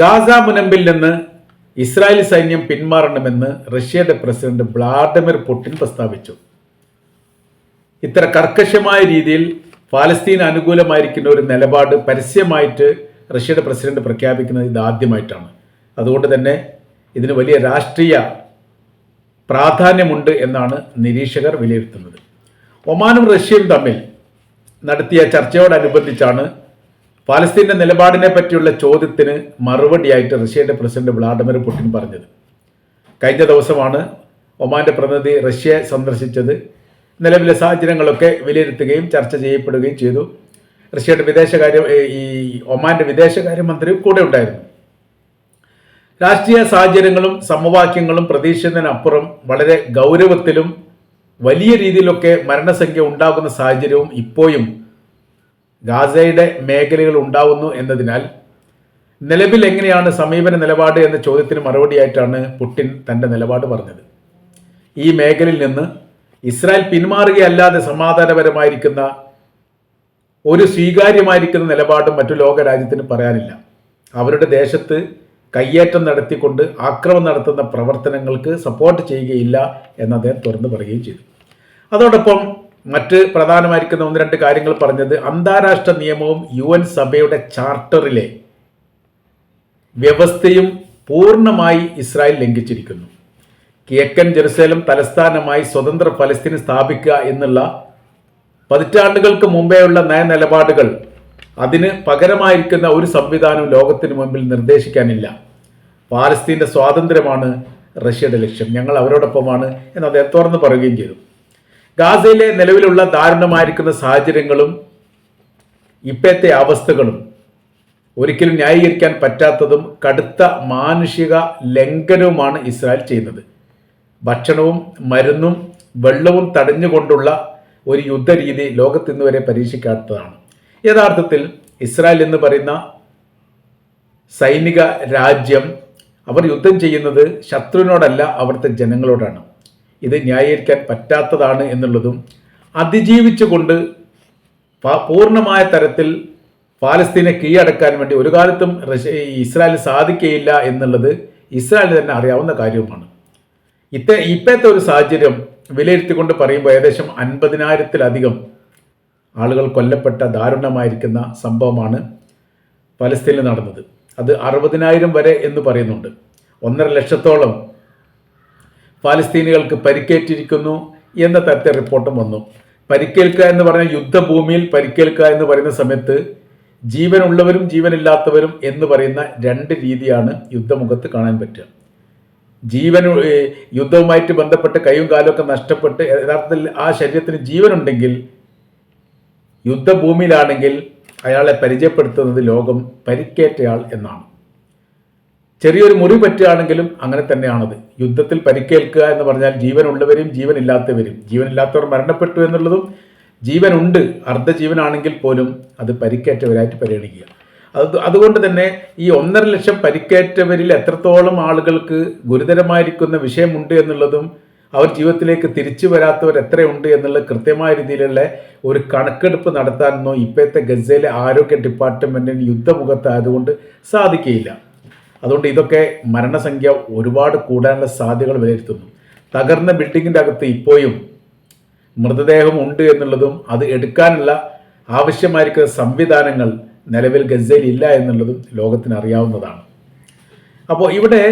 Gaza മുനമ്പിൽ നിന്ന് Israel സൈന്യം പിന്മാറണമെന്ന് റഷ്യയുടെ പ്രസിഡന്റ് വ്ളാഡിമിർ പുടിൻ പ്രസ്താവിച്ചു. ഇത്ര കർക്കശമായ രീതിയിൽ ഫലസ്തീൻ അനുകൂലമായിരിക്കുന്ന ഒരു നിലപാട് പരസ്യമായിട്ട് റഷ്യയുടെ പ്രസിഡന്റ് പ്രഖ്യാപിക്കുന്നത് ഇത് ആദ്യമായിട്ടാണ്. അതുകൊണ്ട് തന്നെ ഇതിന് വലിയ രാഷ്ട്രീയ പ്രാധാന്യമുണ്ട് എന്നാണ് നിരീക്ഷകർ വിലയിരുത്തുന്നത്. ഒമാനും റഷ്യയും തമ്മിൽ നടത്തിയ ചർച്ചയോടനുബന്ധിച്ചാണ് പാലസ്തീന്റെ നിലപാടിനെ പറ്റിയുള്ള ചോദ്യത്തിന് മറുപടിയായിട്ട് റഷ്യയുടെ പ്രസിഡന്റ് വ്ളാഡിമിർ പുടിൻ പറഞ്ഞത്. കഴിഞ്ഞ ദിവസമാണ് ഒമാന്റെ പ്രതിനിധി റഷ്യയെ സന്ദർശിച്ചത്. നിലവിലെ സാഹചര്യങ്ങളൊക്കെ വിലയിരുത്തുകയും ചർച്ച ചെയ്യപ്പെടുകയും ചെയ്തു. റഷ്യയുടെ വിദേശകാര്യ ഈ ഒമാന്റെ വിദേശകാര്യമന്ത്രിയും കൂടെ ഉണ്ടായിരുന്നു. രാഷ്ട്രീയ സാഹചര്യങ്ങളും സമവാക്യങ്ങളും പ്രതീക്ഷിച്ചതിനപ്പുറം വളരെ ഗൗരവത്തിലും വലിയ രീതിയിലൊക്കെ മരണസംഖ്യ ഉണ്ടാകുന്ന സാഹചര്യവും ഇപ്പോഴും ഗാസയുടെ മേഖലകൾ ഉണ്ടാവുന്നു എന്നതിനാൽ നിലവിൽ എങ്ങനെയാണ് സമീപന നിലപാട് എന്ന ചോദ്യത്തിന് മറുപടിയായിട്ടാണ് പുടിൻ തന്റെ നിലപാട് പറഞ്ഞത്. ഈ മേഖലയിൽ നിന്ന് ഇസ്രായേൽ പിന്മാറുകയല്ലാതെ സമാധാനപരമായിരിക്കുന്ന ഒരു സ്വീകാര്യമായിരിക്കുന്ന നിലപാടും മറ്റു ലോക രാജ്യത്തിന് പറയാനില്ല. അവരുടെ ദേശത്ത് കയ്യേറ്റം നടത്തിക്കൊണ്ട് ആക്രമം നടത്തുന്ന പ്രവർത്തനങ്ങൾക്ക് സപ്പോർട്ട് ചെയ്യുകയില്ല എന്ന് അദ്ദേഹം തുറന്നു പറയുകയും ചെയ്തു. അതോടൊപ്പം മറ്റ് പ്രധാനമായിരിക്കുന്ന ഒന്ന് രണ്ട് കാര്യങ്ങൾ പറഞ്ഞത് അന്താരാഷ്ട്ര നിയമവും യു എൻ സഭയുടെ ചാർട്ടറിലെ വ്യവസ്ഥയും പൂർണമായി ഇസ്രായേൽ ലംഘിച്ചിരിക്കുന്നു. കിഴക്കൻ ജെറുസലേം തലസ്ഥാനമായി സ്വതന്ത്ര ഫലസ്തീൻ സ്ഥാപിക്കുക എന്നുള്ള പതിറ്റാണ്ടുകൾക്ക് മുമ്പേയുള്ള നയനിലപാടുകൾ അതിന് പകരമായിരിക്കുന്ന ഒരു സംവിധാനവും ലോകത്തിന് മുമ്പിൽ നിർദ്ദേശിക്കാനില്ല. പാലസ്തീന്റെ സ്വാതന്ത്ര്യമാണ് റഷ്യയുടെ ലക്ഷ്യം. ഞങ്ങൾ അവരോടൊപ്പമാണ് എന്ന് അദ്ദേഹം തുറന്ന് പറയുകയും ചെയ്തു. ഗാസയിലെ നിലവിലുള്ള ദാരുണമായിരിക്കുന്ന സാഹചര്യങ്ങളും ഇപ്പോഴത്തെ അവസ്ഥകളും ഒരിക്കലും ന്യായീകരിക്കാൻ പറ്റാത്തതും കടുത്ത മാനുഷിക ലംഘനവുമാണ് ഇസ്രായേൽ ചെയ്യുന്നത്. ഭക്ഷണവും മരുന്നും വെള്ളവും തടഞ്ഞുകൊണ്ടുള്ള ഒരു യുദ്ധരീതി ലോകത്ത് ഇന്ന് വരെ പരീക്ഷിക്കാത്തതാണ്. യഥാർത്ഥത്തിൽ ഇസ്രായേൽ എന്ന് പറയുന്ന സൈനിക രാജ്യം അവർ യുദ്ധം ചെയ്യുന്നത് ശത്രുവിനോടല്ല അവിടുത്തെ ജനങ്ങളോടാണ്. ഇത് ന്യായീകരിക്കാൻ പറ്റാത്തതാണ് എന്നുള്ളതും അതിജീവിച്ചുകൊണ്ട് പൂർണമായ തരത്തിൽ പാലസ്തീനെ കീഴടക്കാൻ വേണ്ടി ഒരു കാലത്തും റഷ്യ ഇസ്രായേൽ സാധിക്കുകയില്ല എന്നുള്ളത് ഇസ്രായേലിന് തന്നെ അറിയാവുന്ന കാര്യവുമാണ്. ഇത്ത ഇപ്പോഴത്തെ ഒരു സാഹചര്യം വിലയിരുത്തിക്കൊണ്ട് പറയുമ്പോൾ ഏകദേശം അൻപതിനായിരത്തിലധികം ആളുകൾ കൊല്ലപ്പെട്ട ദാരുണമായിരിക്കുന്ന സംഭവമാണ് പലസ്തീനിൽ നടന്നത്. അത് അറുപതിനായിരം വരെ എന്ന് പറയുന്നുണ്ട്. ഒന്നര ലക്ഷത്തോളം പാലസ്തീനികൾക്ക് പരിക്കേറ്റിരിക്കുന്നു എന്ന തരത്തിൽ റിപ്പോർട്ടും വന്നു. പരിക്കേൽക്കുക എന്ന് പറഞ്ഞ യുദ്ധഭൂമിയിൽ പരിക്കേൽക്കുക എന്ന് പറയുന്ന സമയത്ത് ജീവനുള്ളവരും ജീവനില്ലാത്തവരും എന്ന് പറയുന്ന രണ്ട് രീതിയാണ് യുദ്ധമുഖത്ത് കാണാൻ പറ്റുക. ജീവൻ യുദ്ധവുമായിട്ട് ബന്ധപ്പെട്ട് കൈയും കാലുമൊക്കെ നഷ്ടപ്പെട്ട് യഥാർത്ഥത്തിൽ ആ ശരീരത്തിന് ജീവനുണ്ടെങ്കിൽ യുദ്ധഭൂമിയിലാണെങ്കിൽ അയാളെ പരിചയപ്പെടുത്തുന്നത് ലോകം പരിക്കേറ്റയാൾ എന്നാണ്. ചെറിയൊരു മുറി പറ്റുകയാണെങ്കിലും അങ്ങനെ തന്നെയാണത്. യുദ്ധത്തിൽ പരിക്കേൽക്കുക എന്ന് പറഞ്ഞാൽ ജീവനുള്ളവരും ജീവനില്ലാത്തവരും. ജീവനില്ലാത്തവർ മരണപ്പെട്ടു എന്നുള്ളതും ജീവനുണ്ട് അർദ്ധജീവനാണെങ്കിൽ പോലും അത് പരിക്കേറ്റവരായിട്ട് പരിഗണിക്കുക. അത് അതുകൊണ്ട് തന്നെ ഈ ഒന്നര ലക്ഷം പരിക്കേറ്റവരിൽ എത്രത്തോളം ആളുകൾക്ക് ഗുരുതരമായിരിക്കുന്ന വിഷയമുണ്ട് എന്നുള്ളതും അവർ ജീവിതത്തിലേക്ക് തിരിച്ചു വരാത്തവർ എത്രയുണ്ട് എന്നുള്ള കൃത്യമായ രീതിയിലുള്ള ഒരു കണക്കെടുപ്പ് നടത്താനൊന്നും ഇപ്പോഴത്തെ ഗസയിലെ ആരോഗ്യ ഡിപ്പാർട്ട്മെന്റിന് യുദ്ധമുഖത്തായതുകൊണ്ട് സാധിക്കുകയില്ല. അതുകൊണ്ട് ഇതൊക്കെ മരണസംഖ്യ ഒരുപാട് കൂടാനുള്ള സാധ്യതകൾ വിലയിരുത്തുന്നു. തകർന്ന ബിൽഡിങ്ങിന്റെ അകത്ത് ഇപ്പോഴും മൃതദേഹം ഉണ്ട് എന്നുള്ളതും അത് എടുക്കാനുള്ള ആവശ്യമായിരിക്കുന്ന സംവിധാനങ്ങൾ നിലവിൽ ഗസയിൽ ഇല്ല എന്നുള്ളതും ലോകത്തിന് അറിയാവുന്നതാണ് അപ്പോൾ ഇവിടെ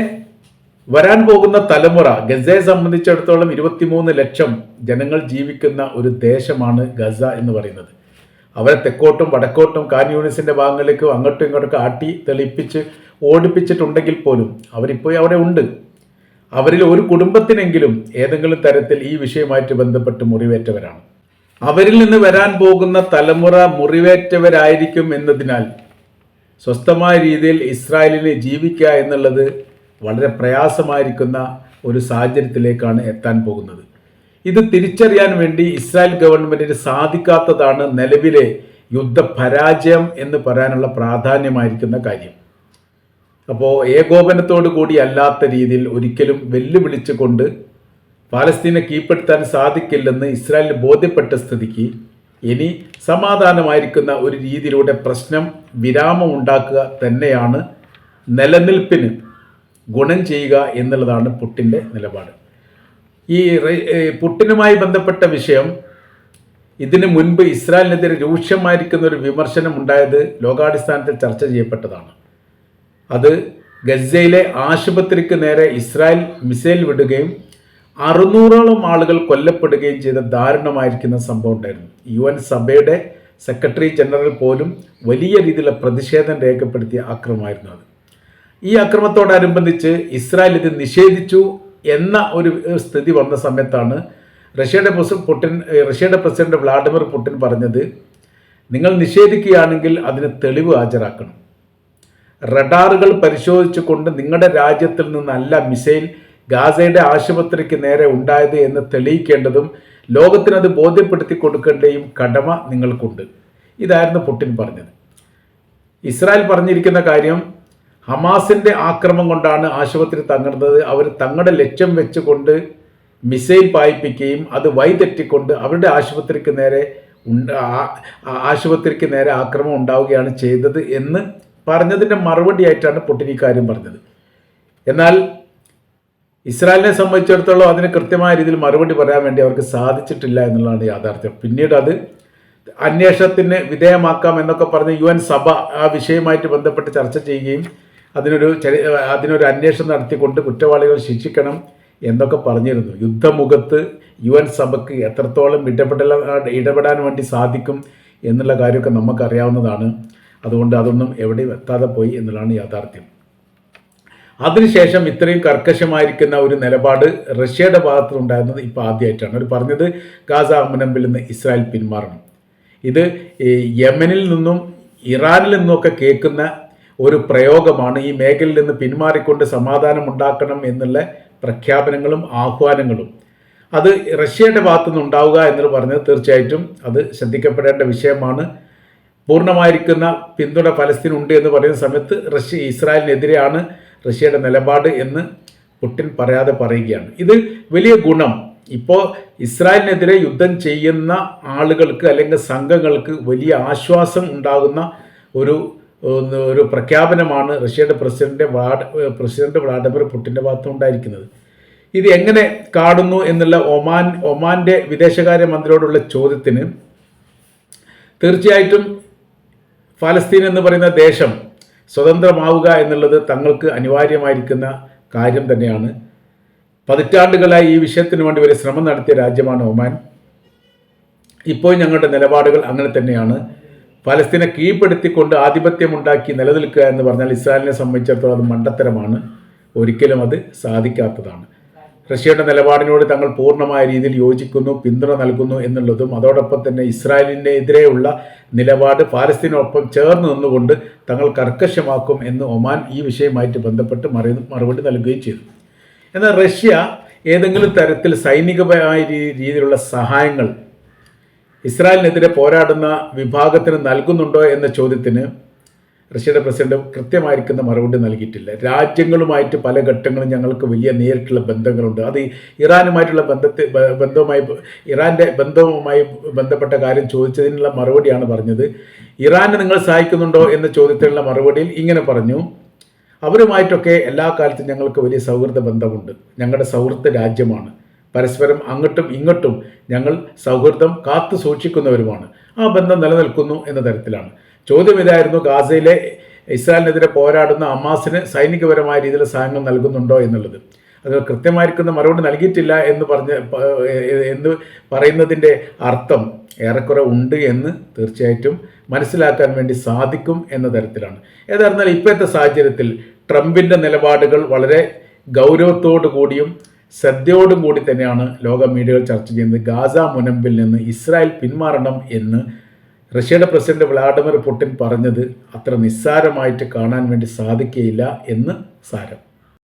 വരാൻ പോകുന്ന തലമുറ ഗസയെ സംബന്ധിച്ചിടത്തോളം ഇരുപത്തിമൂന്ന് ലക്ഷം ജനങ്ങൾ ജീവിക്കുന്ന ഒരു ദേശമാണ് ഗസ എന്ന് പറയുന്നത്. അവരെ തെക്കോട്ടും വടക്കോട്ടും കാൻ യൂണിസിന്റെ ഭാഗങ്ങളിലേക്കും അങ്ങോട്ടും ഇങ്ങോട്ടൊക്കെ ആട്ടി തെളിപ്പിച്ച് ഓടിപ്പിച്ചിട്ടുണ്ടെങ്കിൽ പോലും അവരിപ്പോൾ അവിടെ ഉണ്ട്. അവരിൽ ഒരു കുടുംബത്തിനെങ്കിലും ഏതെങ്കിലും തരത്തിൽ ഈ വിഷയമായിട്ട് ബന്ധപ്പെട്ട് മുറിവേറ്റവരാണ്. അവരിൽ നിന്ന് വരാൻ പോകുന്ന തലമുറ മുറിവേറ്റവരായിരിക്കും എന്നതിനാൽ സ്വസ്ഥമായ രീതിയിൽ ഇസ്രായേലിന് ജീവിക്കുക എന്നുള്ളത് വളരെ പ്രയാസമായിരിക്കുന്ന ഒരു സാഹചര്യത്തിലേക്കാണ് എത്താൻ പോകുന്നത്. ഇത് തിരിച്ചറിയാൻ വേണ്ടി ഇസ്രായേൽ ഗവൺമെന്റിന് സാധിക്കാത്തതാണ് നിലവിലെ യുദ്ധപരാജയം എന്ന് പറയാനുള്ള പ്രാധാന്യമായിരിക്കുന്ന കാര്യം. അപ്പോൾ ഏകോപനത്തോടു കൂടി അല്ലാത്ത രീതിയിൽ ഒരിക്കലും വെല്ലുവിളിച്ചുകൊണ്ട് പാലസ്തീനെ കീഴ്പ്പെടുത്താൻ സാധിക്കില്ലെന്ന് ഇസ്രായേലിന് ബോധ്യപ്പെട്ട സ്ഥിതിക്ക് ഇനി സമാധാനമായിരിക്കുന്ന ഒരു രീതിയിലൂടെ പ്രശ്നം വിരാമം ഉണ്ടാക്കുക തന്നെയാണ് നിലനിൽപ്പിന് ഗുണം ചെയ്യുക എന്നുള്ളതാണ് പുട്ടിന്റെ നിലപാട്. ഈ പുട്ടിനുമായി ബന്ധപ്പെട്ട വിഷയം ഇതിനു മുൻപ് ഇസ്രായേലിനെതിരെ രൂക്ഷമായിരിക്കുന്ന ഒരു വിമർശനം ഉണ്ടായത് ലോകാടിസ്ഥാനത്തിൽ ചർച്ച ചെയ്യപ്പെട്ടതാണ്. അത് ഗസയിലെ ആശുപത്രിക്ക് നേരെ ഇസ്രായേൽ മിസൈൽ വിടുകയും അറുന്നൂറോളം ആളുകൾ കൊല്ലപ്പെടുകയും ചെയ്ത ദാരുണമായിരിക്കുന്ന സംഭവം ഉണ്ടായിരുന്നു. യു എൻ സഭയുടെ സെക്രട്ടറി ജനറൽ പോലും വലിയ രീതിയിലുള്ള പ്രതിഷേധം രേഖപ്പെടുത്തിയ അക്രമമായിരുന്നു അത്. ഈ അക്രമത്തോടനുബന്ധിച്ച് ഇസ്രായേൽ ഇത് നിഷേധിച്ചു. എന്ന ഒരു സ്ഥിതി വന്ന സമയത്താണ് റഷ്യയുടെ ഏഹ്, റഷ്യയുടെ പ്രസിഡന്റ് വ്ളാഡിമിർ പുടിൻ പറഞ്ഞത് നിങ്ങൾ നിഷേധിക്കുകയാണെങ്കിൽ അതിന് തെളിവ് ഹാജരാക്കണം. റഡാറുകൾ പരിശോധിച്ചുകൊണ്ട് നിങ്ങളുടെ രാജ്യത്തിൽ നിന്നല്ല മിസൈൽ ഗാസയുടെ ആശുപത്രിക്ക് നേരെ ഉണ്ടായത് എന്ന് തെളിയിക്കേണ്ടതും ലോകത്തിനത് ബോധ്യപ്പെടുത്തി കൊടുക്കേണ്ടയും കടമ നിങ്ങൾക്കുണ്ട്. ഇതായിരുന്നു പുടിൻ പറഞ്ഞത്. ഇസ്രായേൽ പറഞ്ഞിരിക്കുന്ന കാര്യം ഹമാസിന്റെ ആക്രമം കൊണ്ടാണ് ആശുപത്രി തകർന്നത്. അവർ തങ്ങളുടെ ലക്ഷ്യം വെച്ചുകൊണ്ട് മിസൈൽ പായിപ്പിക്കുകയും അത് വൈതെറ്റിക്കൊണ്ട് അവരുടെ ആശുപത്രിക്ക് നേരെ ആശുപത്രിക്ക് നേരെ ആക്രമം ഉണ്ടാവുകയാണ് ചെയ്തത് എന്ന് പറഞ്ഞതിന്റെ മറുപടിയായിട്ടാണ് പുട്ടിൻ ഇക്കാര്യം കാര്യം പറഞ്ഞത്. എന്നാൽ ഇസ്രായേലിനെ സംബന്ധിച്ചിടത്തോളം അതിന് കൃത്യമായ രീതിയിൽ മറുപടി പറയാൻ വേണ്ടി അവർക്ക് സാധിച്ചിട്ടില്ല എന്നുള്ളതാണ് യാഥാർത്ഥ്യം. പിന്നീട് അത് അന്വേഷണത്തിന് വിധേയമാക്കാം എന്നൊക്കെ പറഞ്ഞ് യു സഭ ആ വിഷയമായിട്ട് ബന്ധപ്പെട്ട് ചർച്ച ചെയ്യുകയും അതിനൊരു അതിനൊരു അന്വേഷണം നടത്തിക്കൊണ്ട് കുറ്റവാളികൾ ശിക്ഷിക്കണം എന്നൊക്കെ പറഞ്ഞിരുന്നു. യുദ്ധമുഖത്ത് യു എൻ സഭയ്ക്ക് എത്രത്തോളം ഇടപെടൽ ഇടപെടാൻ വേണ്ടി സാധിക്കും എന്നുള്ള കാര്യമൊക്കെ നമുക്കറിയാവുന്നതാണ്. അതുകൊണ്ട് അതൊന്നും എവിടെയും എത്താതെ പോയി എന്നുള്ളതാണ് യാഥാർത്ഥ്യം. അതിനുശേഷം ഇത്രയും കർക്കശമായിരിക്കുന്ന ഒരു നിലപാട് റഷ്യയുടെ ഭാഗത്തുനിന്നുണ്ടായിരുന്നത് ഇപ്പോൾ ആദ്യമായിട്ടാണ് അവർ പറഞ്ഞത് ഗാസ മുനമ്പിൽ നിന്ന് ഇസ്രായേൽ പിന്മാറണം. ഇത് യമനിൽ നിന്നും ഇറാനിൽ നിന്നുമൊക്കെ കേൾക്കുന്ന ഒരു പ്രയോഗമാണ് ഈ മേഖലയിൽ നിന്ന് പിന്മാറിക്കൊണ്ട് സമാധാനം ഉണ്ടാക്കണം എന്നുള്ള പ്രഖ്യാപനങ്ങളും ആഹ്വാനങ്ങളും. അത് റഷ്യയുടെ ഭാഗത്തുനിന്ന് ഉണ്ടാവുക എന്ന് പറഞ്ഞത് തീർച്ചയായിട്ടും അത് ശ്രദ്ധിക്കപ്പെടേണ്ട വിഷയമാണ്. പൂർണമായിരിക്കുന്ന പിന്തുണ ഫലസ്തീനുണ്ട് എന്ന് പറയുന്ന സമയത്ത് റഷ്യ ഇസ്രായേലിനെതിരെയാണ് റഷ്യയുടെ നിലപാട് എന്ന് പുടിൻ പറയാതെ പറയുകയാണ്. ഇത് വലിയ ഗുണം. ഇപ്പോൾ ഇസ്രായേലിനെതിരെ യുദ്ധം ചെയ്യുന്ന ആളുകൾക്ക് അല്ലെങ്കിൽ സംഘങ്ങൾക്ക് വലിയ ആശ്വാസം ഉണ്ടാകുന്ന ഒരു ഒരു പ്രഖ്യാപനമാണ് റഷ്യയുടെ പ്രസിഡന്റ് വാഡ് പ്രസിഡന്റ് വ്ളാഡിമിർ പുട്ടിന്റെ ഭാഗത്തുണ്ടായിരിക്കുന്നത് ഇത് എങ്ങനെ കാണുന്നു എന്നുള്ള ഒമാൻ ഒമാന്റെ വിദേശകാര്യ മന്ത്രിയോടുള്ള ചോദ്യത്തിന് തീർച്ചയായിട്ടും ഫലസ്തീൻ എന്ന് പറയുന്ന ദേശം സ്വതന്ത്രമാവുക എന്നുള്ളത് തങ്ങൾക്ക് അനിവാര്യമായിരിക്കുന്ന കാര്യം തന്നെയാണ്. പതിറ്റാണ്ടുകളായി ഈ വിഷയത്തിന് വേണ്ടി ഒരു ശ്രമം നടത്തിയ രാജ്യമാണ് ഒമാൻ. ഇപ്പോൾ ഞങ്ങളുടെ നിലപാടുകൾ അങ്ങനെ തന്നെയാണ്. ഫലസ്തീനെ കീഴ്പ്പെടുത്തിക്കൊണ്ട് ആധിപത്യമുണ്ടാക്കി നിലനിൽക്കുക എന്ന് പറഞ്ഞാൽ ഇസ്രായേലിനെ സംബന്ധിച്ചിടത്തോളം അത് മണ്ടത്തരമാണ്. ഒരിക്കലും അത് സാധിക്കാത്തതാണ്. റഷ്യയുടെ നിലപാടിനോട് തങ്ങൾ പൂർണമായ രീതിയിൽ യോജിക്കുന്നു പിന്തുണ നൽകുന്നു എന്നുള്ളതും അതോടൊപ്പം തന്നെ ഇസ്രായേലിനെതിരെയുള്ള നിലപാട് പാലസ്തീനൊപ്പം ചേർന്ന് നിന്നുകൊണ്ട് തങ്ങൾ കർക്കശമാക്കും എന്ന് ഒമാൻ ഈ വിഷയമായിട്ട് ബന്ധപ്പെട്ട് മറി മറുപടി നൽകുകയും ചെയ്തു. എന്നാൽ റഷ്യ ഏതെങ്കിലും തരത്തിൽ സൈനികമായ രീതിയിലുള്ള സഹായങ്ങൾ ഇസ്രായേലിനെതിരെ പോരാടുന്ന വിഭാഗത്തിന് നൽകുന്നുണ്ടോ എന്ന ചോദ്യത്തിന് റഷ്യയുടെ പ്രസിഡന്റ് കൃത്യമായിരിക്കുന്ന മറുപടി നൽകിയിട്ടില്ല. രാജ്യങ്ങളുമായിട്ട് പല ഘട്ടങ്ങളും ഞങ്ങൾക്ക് വലിയ നേരിട്ടുള്ള ബന്ധങ്ങളുണ്ട്. അത് ഇറാനുമായിട്ടുള്ള ബന്ധത്തെ ബന്ധവുമായി ഇറാന്റെ ബന്ധവുമായി ബന്ധപ്പെട്ട കാര്യം ചോദിച്ചതിനുള്ള മറുപടിയാണ് പറഞ്ഞത്. ഇറാനെ നിങ്ങൾ സഹായിക്കുന്നുണ്ടോ എന്ന ചോദ്യത്തിനുള്ള മറുപടിയിൽ ഇങ്ങനെ പറഞ്ഞു. അവരുമായിട്ടൊക്കെ എല്ലാ കാലത്തും ഞങ്ങൾക്ക് വലിയ സൗഹൃദ ബന്ധമുണ്ട്. ഞങ്ങളുടെ സൗഹൃദ രാജ്യമാണ്. പരസ്പരം അങ്ങോട്ടും ഇങ്ങോട്ടും ഞങ്ങൾ സൗഹൃദം കാത്തു സൂക്ഷിക്കുന്നവരുമാണ്. ആ ബന്ധം നിലനിൽക്കുന്നു എന്ന തരത്തിലാണ്. ചോദ്യം ഇതായിരുന്നു ഗാസയിലെ ഇസ്രായേലിനെതിരെ പോരാടുന്ന അമാസിന് സൈനികപരമായ രീതിയിൽ സഹായങ്ങൾ നൽകുന്നുണ്ടോ എന്നുള്ളത്. അത് കൃത്യമായിരിക്കുന്ന മറുപടി നൽകിയിട്ടില്ല എന്ന് പറഞ്ഞ എന്ന് പറയുന്നതിന്റെ അർത്ഥം ഏറെക്കുറെ ഉണ്ട് എന്ന് തീർച്ചയായിട്ടും മനസ്സിലാക്കാൻ വേണ്ടി സാധിക്കും എന്ന തരത്തിലാണ്. ഏതായിരുന്നാൽ ഇപ്പോഴത്തെ സാഹചര്യത്തിൽ ട്രംപിന്റെ നിലപാടുകൾ വളരെ ഗൗരവത്തോടു കൂടിയും ശ്രദ്ധയോടും കൂടി തന്നെയാണ് ലോക മീഡിയകൾ ചർച്ച ചെയ്യുന്നത്. ഗാസ മുനമ്പിൽ നിന്ന് ഇസ്രായേൽ പിന്മാറണം എന്ന് റഷ്യയുടെ പ്രസിഡന്റ് വ്ളാഡിമിർ പുടിൻ പറഞ്ഞത് അത്ര നിസ്സാരമായിട്ട് കാണാൻ വേണ്ടി സാധിക്കുകയില്ല എന്ന് സാരം.